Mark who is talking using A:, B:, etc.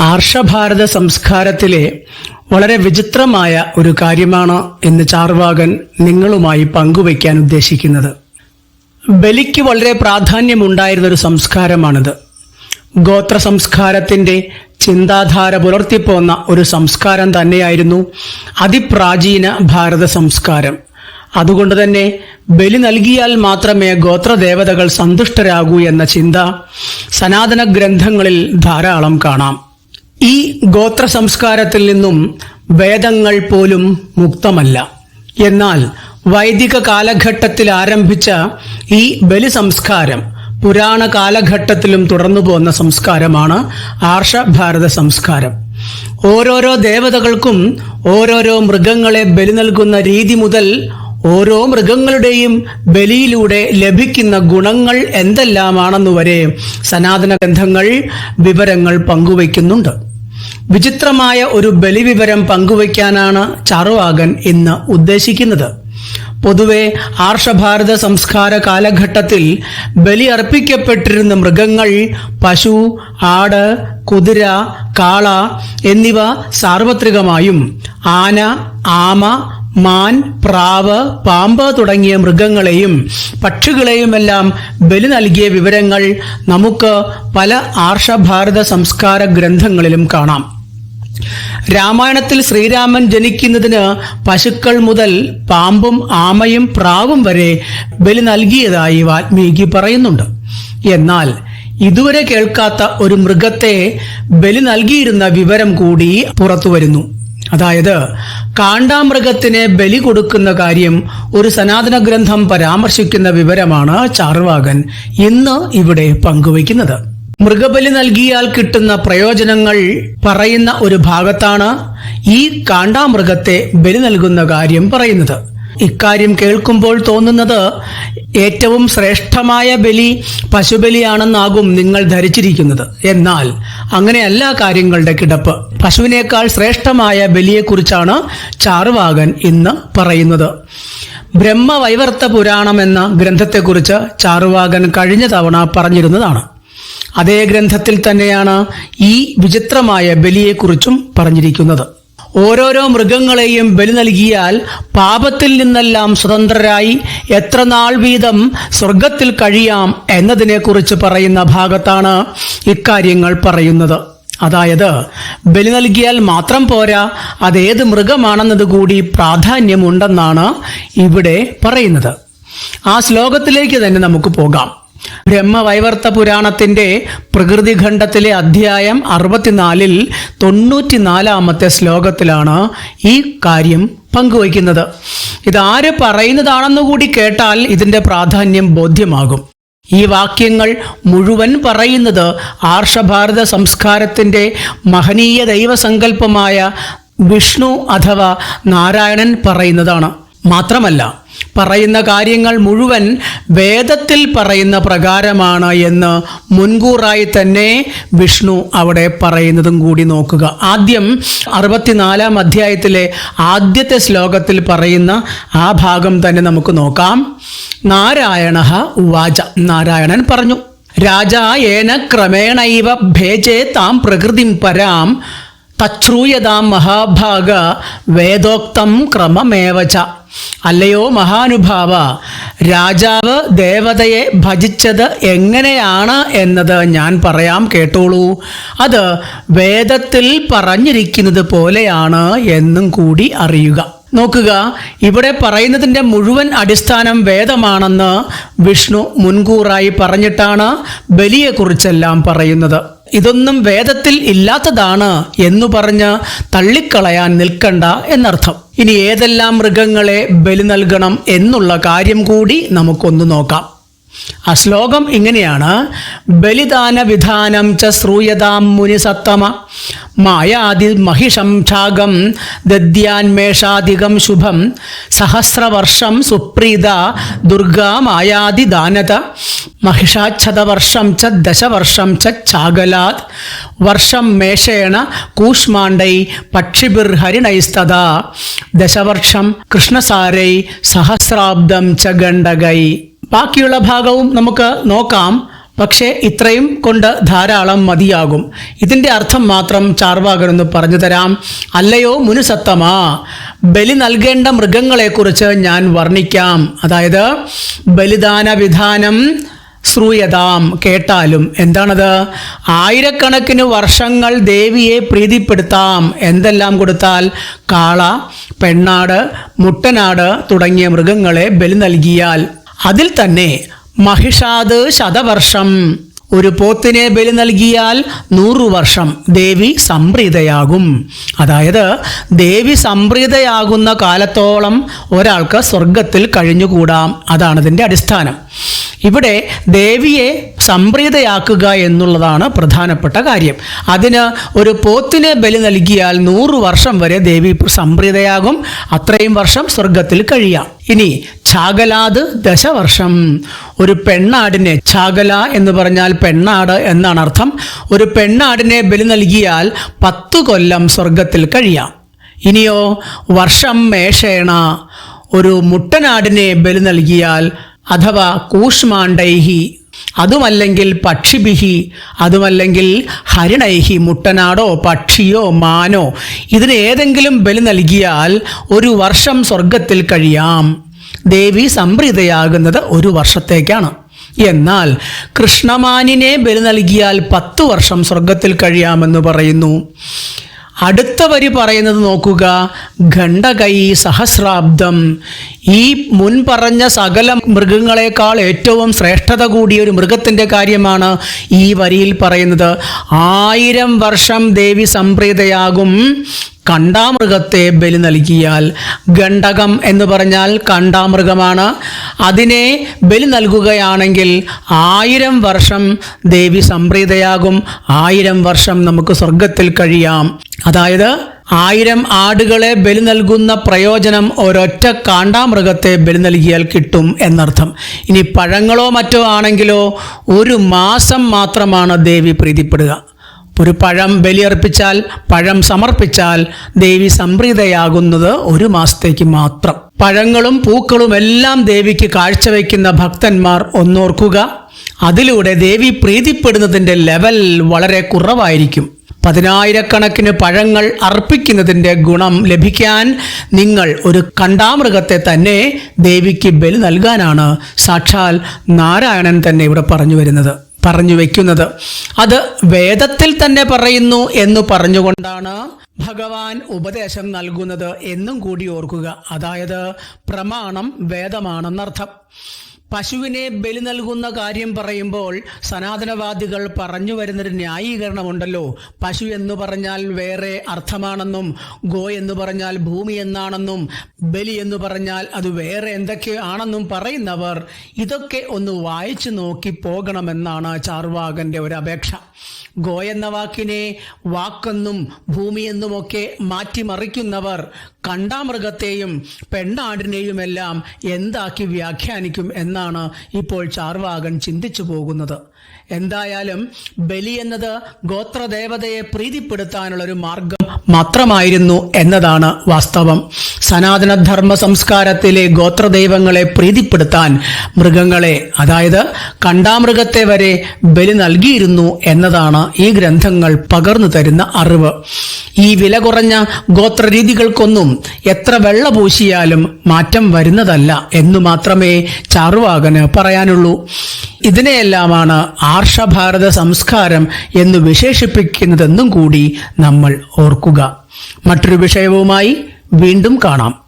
A: ആർഷഭാരത സംസ്കാരത്തിലെ വളരെ വിചിത്രമായ ഒരു കാര്യമാണ് ഇന്ന് ചാർവാകൻ നിങ്ങളുമായി പങ്കുവയ്ക്കാൻ ഉദ്ദേശിക്കുന്നത്. ബലിക്ക് വളരെ പ്രാധാന്യമുണ്ടായിരുന്ന ഒരു സംസ്കാരമാണിത്. ഗോത്ര സംസ്കാരത്തിന്റെ ചിന്താധാര പുലർത്തിപ്പോന്ന ഒരു സംസ്കാരം തന്നെയായിരുന്നു അതിപ്രാചീന ഭാരത സംസ്കാരം. അതുകൊണ്ട് തന്നെ ബലി നൽകിയാൽ മാത്രമേ ഗോത്രദേവതകൾ സന്തുഷ്ടരാകൂ എന്ന ചിന്ത സനാതന ഗ്രന്ഥങ്ങളിൽ ധാരാളം കാണാം. ഈ ഗോത്ര സംസ്കാരത്തിൽ നിന്നും വേദങ്ങൾ പോലും മുക്തമല്ല. എന്നാൽ വൈദിക കാലഘട്ടത്തിൽ ആരംഭിച്ച ഈ ബലി സംസ്കാരം പുരാണ കാലഘട്ടത്തിലും തുടർന്നു പോകുന്ന സംസ്കാരമാണ് ആർഷഭാരത സംസ്കാരം. ഓരോരോ ദേവതകൾക്കും ഓരോരോ മൃഗങ്ങളെ ബലി നൽകുന്ന രീതി മുതൽ ഓരോ മൃഗങ്ങളുടെയും ബലിയിലൂടെ ലഭിക്കുന്ന ഗുണങ്ങൾ എന്തെല്ലാമാണെന്നുവരെ സനാതന ഗ്രന്ഥങ്ങൾ വിവരങ്ങൾ പങ്കുവയ്ക്കുന്നുണ്ട്. വിചിത്രമായ ഒരു ബലിവിവരം പങ്കുവയ്ക്കാനാണ് ചാറുവാകൻ ഇന്ന് ഉദ്ദേശിക്കുന്നത്. പൊതുവെ ആർഷഭാരത സംസ്കാര കാലഘട്ടത്തിൽ ബലി അർപ്പിക്കപ്പെട്ടിരുന്ന മൃഗങ്ങൾ പശു ആട് കുതിര കാള എന്നിവ സാർവത്രികമായും ആന ആമ മാൻ പ്രാവ് പാമ്പ് തുടങ്ങിയ മൃഗങ്ങളെയും പക്ഷികളെയുമെല്ലാം ബലി നൽകിയ വിവരങ്ങൾ നമുക്ക് പല ആർഷഭാരത സംസ്കാര ഗ്രന്ഥങ്ങളിലും കാണാം. രാമായണത്തിൽ ശ്രീരാമൻ ജനിക്കുന്നതിന് പശുക്കൾ മുതൽ പാമ്പും ആമയും പ്രാവും വരെ ബലി നൽകിയതായി വാൽമീകി പറയുന്നുണ്ട്. എന്നാൽ ഇതുവരെ കേൾക്കാത്ത ഒരു മൃഗത്തെ ബലി നൽകിയിരുന്ന വിവരം കൂടി പുറത്തു വരുന്നു. അതായത് കാണ്ടാമൃഗത്തിന് ബലി കൊടുക്കുന്ന കാര്യം ഒരു സനാതന ഗ്രന്ഥം പരാമർശിക്കുന്ന വിവരമാണ് ചാർവാകൻ ഇന്ന് ഇവിടെ പങ്കുവയ്ക്കുന്നത്. മൃഗബലി നൽകിയാൽ കിട്ടുന്ന പ്രയോജനങ്ങൾ പറയുന്ന ഒരു ഭാഗത്താണ് ഈ കാണ്ടാമൃഗത്തെ ബലി നൽകുന്ന കാര്യം പറയുന്നത്. ഇക്കാര്യം കേൾക്കുമ്പോൾ തോന്നുന്നത് ഏറ്റവും ശ്രേഷ്ഠമായ ബലി പശുബലിയാണെന്നാകും നിങ്ങൾ ധരിച്ചിരിക്കുന്നത്. എന്നാൽ അങ്ങനെയല്ല കാര്യങ്ങളുടെ കിടപ്പ്. പശുവിനേക്കാൾ ശ്രേഷ്ഠമായ ബലിയെക്കുറിച്ചാണ് ചാറുവാകൻ ഇന്ന് പറയുന്നത്. ബ്രഹ്മവൈവർത്ത പുരാണം എന്ന ഗ്രന്ഥത്തെക്കുറിച്ച് ചാറുവാകൻ കഴിഞ്ഞ തവണ പറഞ്ഞിരുന്നതാണ്. അതേ ഗ്രന്ഥത്തിൽ തന്നെയാണ് ഈ വിചിത്രമായ ബലിയെക്കുറിച്ചും പറഞ്ഞിരിക്കുന്നത്. ഓരോരോ മൃഗങ്ങളെയും ബലി നൽകിയാൽ പാപത്തിൽ നിന്നെല്ലാം സ്വതന്ത്രരായി എത്ര നാൾ വീതം സ്വർഗത്തിൽ കഴിയാം എന്നതിനെക്കുറിച്ച് പറയുന്ന ഭാഗത്താണ് ഇക്കാര്യങ്ങൾ പറയുന്നത്. അതായത് ബലി നൽകിയാൽ മാത്രം പോരാ അതേത് മൃഗമാണെന്നത് കൂടി പ്രാധാന്യമുണ്ടെന്നാണ് ഇവിടെ പറയുന്നത്. ആ ശ്ലോകത്തിലേക്ക് തന്നെ നമുക്ക് പോകാം. ബ്രഹ്മവൈവർത്ത പുരാണത്തിന്റെ പ്രകൃതിഖണ്ഡത്തിലെ അധ്യായം അറുപത്തിനാലിൽ തൊണ്ണൂറ്റിനാലാമത്തെ ശ്ലോകത്തിലാണ് ഈ കാര്യം പങ്കുവയ്ക്കുന്നത്. ഇതാര് പറയുന്നതാണെന്ന് കൂടി കേട്ടാൽ ഇതിന്റെ പ്രാധാന്യം ബോധ്യമാകും. ഈ വാക്യങ്ങൾ മുഴുവൻ പറയുന്നത് ആർഷഭാരത സംസ്കാരത്തിന്റെ മഹനീയ ദൈവസങ്കല്പമായ വിഷ്ണു അഥവാ നാരായണൻ പറയുന്നതാണ്. മാത്രമല്ല പറയുന്ന കാര്യങ്ങൾ മുഴുവൻ വേദത്തിൽ പറയുന്ന പ്രകാരമാണ് എന്ന് മുൻകൂറായി തന്നെ വിഷ്ണു അവിടെ പറയുന്നതും കൂടി നോക്കുക. ആദ്യം അറുപത്തിനാലാം അധ്യായത്തിലെ ആദ്യത്തെ ശ്ലോകത്തിൽ പറയുന്ന ആ ഭാഗം തന്നെ നമുക്ക് നോക്കാം. നാരായണ ഉവാച. നാരായണൻ പറഞ്ഞു രാജായേന ക്രമേണൈവ ഭേജേ താം പ്രകൃതിം പരാം തച്ഛ്രൂയതാം മഹാഭാഗ വേദോക്തം ക്രമമേവച. അല്ലയോ മഹാനുഭാവ രാജാവ് ദേവതയെ ഭജിച്ചത് എങ്ങനെയാണ് എന്നത് ഞാൻ പറയാം കേട്ടോളൂ. അത് വേദത്തിൽ പറഞ്ഞിരിക്കുന്നത് പോലെയാണ് എന്നും കൂടി അറിയുക. നോക്കുക ഇവിടെ പറയുന്നതിന്റെ മുഴുവൻ അടിസ്ഥാനം വേദമാണെന്ന് വിഷ്ണു മുൻകൂറായി പറഞ്ഞിട്ടാണ് ബലിയെക്കുറിച്ചെല്ലാം പറയുന്നത്. ഇതൊന്നും വേദത്തിൽ ഇല്ലാത്തതാണ് എന്നു പറഞ്ഞ് തള്ളിക്കളയാൻ നിൽക്കണ്ട എന്നർത്ഥം. ഇനി ഏതെല്ലാം മൃഗങ്ങളെ ബലി നൽകണം എന്നുള്ള കാര്യം കൂടി നമുക്കൊന്ന് നോക്കാം. ആ ശ്ലോകം ഇങ്ങനെയാണ്. ബലിദാന വിധാനം ച ശ്രൂയതാം മുനി സത്തമ മായാതി മഹിഷം ഛാഗം ദദ്യാന്മേഷാധികം ശുഭം. സഹസ്രവർഷം സുപ്രീത ദുർഗാ മായാതി ദാനത. മഹിഷാച്ഛതവർഷം ച ദശവർഷം ച ചാകലാത് വർഷം മേഷേണ കൂഷ്മാണ്ഡൈ പക്ഷിഭിർഹരിണൈസ്തദാ ദശവർഷം കൃഷ്ണസാരൈ സഹസ്രാബ്ദം ച ഗണ്ഡകൈ. ബാക്കിയുള്ള ഭാഗവും നമുക്ക് നോക്കാം. പക്ഷേ ഇത്രയും കൊണ്ട് ധാരാളം മതിയാകും. ഇതിന്റെ അർത്ഥം മാത്രം ചാർവാകനൊന്ന് പറഞ്ഞു തരാം. അല്ലയോ മുനുസത്തമാ ബലി നൽകേണ്ട മൃഗങ്ങളെക്കുറിച്ച് ഞാൻ വർണിക്കാം. അതായത് ബലിദാന വിധാനം ശ്രൂയതാം കേട്ടാലും എന്താണത്? ആയിരക്കണക്കിന് വർഷങ്ങൾ ദേവിയെ പ്രീതിപ്പെടുത്താം. എന്തെല്ലാം കൊടുത്താൽ? കാള പെണ്ണാട് മുട്ടനാട് തുടങ്ങിയ മൃഗങ്ങളെ ബലി നൽകിയാൽ. അതിൽ തന്നെ മഹിഷാദ് ശതവർഷം. ഒരു പോത്തിനെ ബലി നൽകിയാൽ നൂറു വർഷം ദേവി സംപ്രീതയാകും. അതായത് ദേവി സംപ്രീതയാകുന്ന കാലത്തോളം ഒരാൾക്ക് സ്വർഗത്തിൽ കഴിഞ്ഞുകൂടാം. അതാണ് ഇതിന്റെ അടിസ്ഥാനം. ഇവിടെ ദേവിയെ സംപ്രീതയാക്കുക എന്നുള്ളതാണ് പ്രധാനപ്പെട്ട കാര്യം. അതിന് ഒരു പോത്തിനെ ബലി നൽകിയാൽ നൂറ് വർഷം വരെ ദേവി സംപ്രീതയാകും. അത്രയും വർഷം സ്വർഗത്തിൽ കഴിയാം. ഇനി ഛാഗലാത് ദശവർഷം. ഒരു പെണ്ണാടിനെ ഛാഗല എന്ന് പറഞ്ഞാൽ പെണ്ണാട് എന്നാണ് അർത്ഥം. ഒരു പെണ്ണാടിനെ ബലി നൽകിയാൽ പത്തു കൊല്ലം സ്വർഗത്തിൽ കഴിയാം. ഇനിയോ വർഷം മേഷേണ. ഒരു മുട്ടനാടിനെ ബലി നൽകിയാൽ അഥവാ കൂഷ്മാണ്ടൈഹി അതുമല്ലെങ്കിൽ പക്ഷിബിഹി അതുമല്ലെങ്കിൽ ഹരിണൈഹി മുട്ടനാടോ പക്ഷിയോ മാനോ ഇതിന് ഏതെങ്കിലും ബലി നൽകിയാൽ ഒരു വർഷം സ്വർഗത്തിൽ കഴിയാം. ദേവി സംപ്രീതയാകുന്നത് ഒരു വർഷത്തേക്കാണ്. എന്നാൽ കൃഷ്ണമാനിനെ ബലി നൽകിയാൽ പത്തു വർഷം സ്വർഗത്തിൽ കഴിയാമെന്ന് പറയുന്നു. അടുത്ത വരി പറയുന്നത് നോക്കുക. ഖണ്ഡകൈ സഹസ്രാബ്ദം. ഈ മുൻ പറഞ്ഞ സകല മൃഗങ്ങളെക്കാൾ ഏറ്റവും ശ്രേഷ്ഠത കൂടിയ ഒരു മൃഗത്തിന്റെ കാര്യമാണ് ഈ വരിയിൽ പറയുന്നത്. ആയിരം വർഷം ദേവി സംപ്രീതയാകും. കണ്ടാമൃഗത്തെ ബലി നൽകിയാൽ ഗണ്ഡകം എന്ന് പറഞ്ഞാൽ കണ്ടാമൃഗമാണ്. അതിനെ ബലി നൽകുകയാണെങ്കിൽ ആയിരം വർഷം ദേവി സംപ്രീതയാകും. ആയിരം വർഷം നമുക്ക് സ്വർഗത്തിൽ കഴിയാം. അതായത് ആയിരം ആടുകളെ ബലി നൽകുന്ന പ്രയോജനം ഒരൊറ്റ കാണ്ടാമൃഗത്തെ ബലി നൽകിയാൽ കിട്ടും എന്നർത്ഥം. ഇനി പഴങ്ങളോ മറ്റോ ആണെങ്കിലോ ഒരു മാസം മാത്രമാണ് ദേവി പ്രീതിപ്പെടുക. ഒരു പഴം ബലിയർപ്പിച്ചാൽ പഴം സമർപ്പിച്ചാൽ ദേവി സംപ്രീതയാകുന്നത് ഒരു മാസത്തേക്ക് മാത്രം. പഴങ്ങളും പൂക്കളും എല്ലാം ദേവിക്ക് കാഴ്ചവെക്കുന്ന ഭക്തന്മാർ ഒന്നോർക്കുക അതിലൂടെ ദേവി പ്രീതിപ്പെടുന്നതിന്റെ ലെവൽ വളരെ കുറവായിരിക്കും. പതിനായിരക്കണക്കിന് പഴങ്ങൾ അർപ്പിക്കുന്നതിന്റെ ഗുണം ലഭിക്കാൻ നിങ്ങൾ ഒരു കണ്ടാമൃഗത്തെ തന്നെ ദേവിക്ക് ബലി നൽകാനാണ് സാക്ഷാൽ നാരായണൻ തന്നെ ഇവിടെ പറഞ്ഞു വരുന്നത്. പറഞ്ഞു വെക്കുന്നത്. അത് വേദത്തിൽ തന്നെ പറയുന്നു എന്ന് പറഞ്ഞുകൊണ്ടാണ് ഭഗവാൻ ഉപദേശം നൽകുന്നത് എന്നും കൂടി ഓർക്കുക. അതായത് പ്രമാണം വേദമാണെന്നർത്ഥം. പശുവിനെ ബലി നൽകുന്ന കാര്യം പറയുമ്പോൾ സനാതനവാദികൾ പറഞ്ഞു വരുന്നൊരു ന്യായീകരണമുണ്ടല്ലോ. പശു എന്ന് പറഞ്ഞാൽ വേറെ അർത്ഥമാണെന്നും ഗോ എന്ന് പറഞ്ഞാൽ ഭൂമി എന്നാണെന്നും ബലി എന്ന് പറഞ്ഞാൽ അത് വേറെ എന്തൊക്കെ ആണെന്നും പറയുന്നവർ ഇതൊക്കെ ഒന്ന് വായിച്ചു നോക്കി പോകണമെന്നാണ് ചാർവാകന്റെ ഒരു അപേക്ഷ. ഗോ എന്ന വാക്കിനെ വാക്കെന്നും ഭൂമിയെന്നുമൊക്കെ മാറ്റിമറിക്കുന്നവർ കണ്ടാമൃഗത്തെയും പെണ്ണാടിനെയുമെല്ലാം എന്താക്കി വ്യാഖ്യാനിക്കും എന്നാണ് ഇപ്പോൾ ചാർവാകൻ ചിന്തിച്ചു പോകുന്നത്. എന്തായാലും ബലി എന്നത് ഗോത്രദേവതയെ പ്രീതിപ്പെടുത്താനുള്ള ഒരു മാർഗം മാത്രമായിരുന്നു എന്നതാണ് വാസ്തവം. സനാതനധർമ്മ സംസ്കാരത്തിലെ ഗോത്രദൈവങ്ങളെ പ്രീതിപ്പെടുത്താൻ മൃഗങ്ങളെ അതായത് കണ്ടാമൃഗത്തെ വരെ ബലി നൽകിയിരുന്നു എന്നതാണ് ഈ ഗ്രന്ഥങ്ങൾ പകർന്നു തരുന്ന അറിവ്. ഈ വില കുറഞ്ഞ ഗോത്രരീതികൾക്കൊന്നും എത്ര വെള്ള പൂശിയാലും മാറ്റം വരുന്നതല്ല എന്നു മാത്രമേ ചാറുവാകന് പറയാനുള്ളൂ. ഇതിനെയെല്ലാമാണ് ആർഷഭാരത സംസ്കാരം എന്ന് വിശേഷിപ്പിക്കുന്നതെന്നും കൂടി നമ്മൾ ഓർക്കുക. മറ്റൊരു വിഷയവുമായി വീണ്ടും കാണാം.